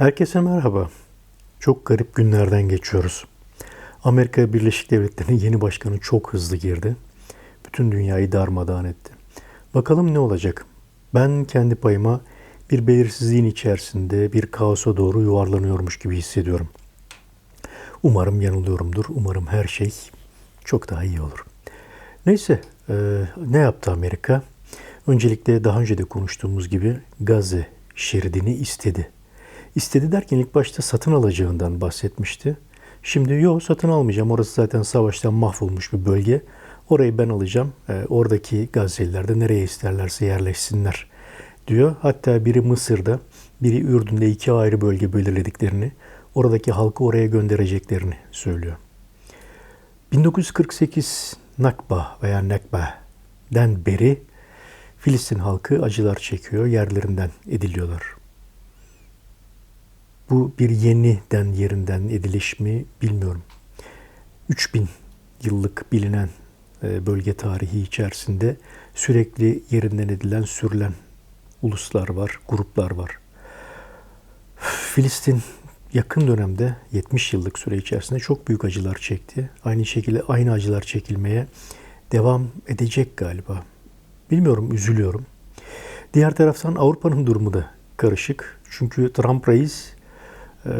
Herkese merhaba. Çok garip günlerden geçiyoruz. Amerika Birleşik Devletleri'nin yeni başkanı çok hızlı girdi. Bütün dünyayı darmadağın etti. Bakalım ne olacak? Ben kendi payıma bir belirsizliğin içerisinde bir kaosa doğru yuvarlanıyormuş gibi hissediyorum. Umarım yanılıyorumdur. Umarım her şey çok daha iyi olur. Neyse, e, ne yaptı Amerika? Öncelikle daha önce de konuştuğumuz gibi Gazze şeridini istedi. İstedi derken ilk başta satın alacağından bahsetmişti. Şimdi yok satın almayacağım. Orası zaten savaştan mahvolmuş bir bölge. Orayı ben alacağım. E, oradaki Gazze'liler de nereye isterlerse yerleşsinler diyor. Hatta biri Mısır'da, biri Ürdün'de iki ayrı bölge belirlediklerini, oradaki halkı oraya göndereceklerini söylüyor. 1948 Nakba veya Nekbe'den beri Filistin halkı acılar çekiyor, yerlerinden ediliyorlar. Bu bir yeniden yerinden ediliş mi bilmiyorum. 3000 yıllık bilinen e, bölge tarihi içerisinde sürekli yerinden edilen, sürülen uluslar var, gruplar var. Filistin yakın dönemde 70 yıllık süre içerisinde çok büyük acılar çekti. Aynı şekilde aynı acılar çekilmeye devam edecek galiba. Bilmiyorum, üzülüyorum. Diğer taraftan Avrupa'nın durumu da karışık. Çünkü Trump reis e,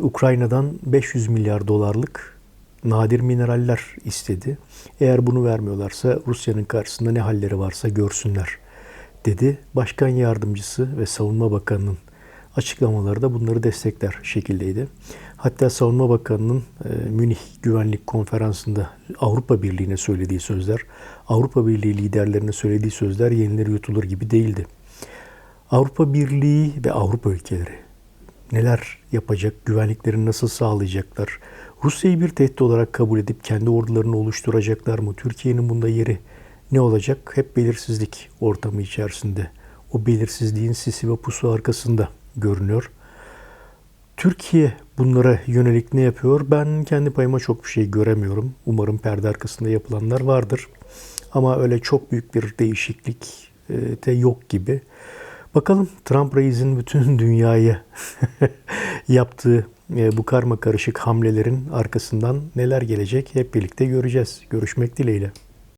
Ukrayna'dan 500 milyar dolarlık nadir mineraller istedi. Eğer bunu vermiyorlarsa Rusya'nın karşısında ne halleri varsa görsünler dedi. Başkan yardımcısı ve savunma bakanının açıklamaları da bunları destekler şekildeydi. Hatta Savunma Bakanı'nın e, Münih Güvenlik Konferansı'nda Avrupa Birliği'ne söylediği sözler, Avrupa Birliği liderlerine söylediği sözler yenileri yutulur gibi değildi. Avrupa Birliği ve Avrupa ülkeleri neler yapacak, güvenliklerini nasıl sağlayacaklar, Rusya'yı bir tehdit olarak kabul edip kendi ordularını oluşturacaklar mı, Türkiye'nin bunda yeri ne olacak? Hep belirsizlik ortamı içerisinde. O belirsizliğin sisi ve pusu arkasında görünüyor. Türkiye bunlara yönelik ne yapıyor? Ben kendi payıma çok bir şey göremiyorum. Umarım perde arkasında yapılanlar vardır. Ama öyle çok büyük bir değişiklik de yok gibi. Bakalım Trump reisin bütün dünyayı yaptığı e, bu karma karışık hamlelerin arkasından neler gelecek hep birlikte göreceğiz. Görüşmek dileğiyle.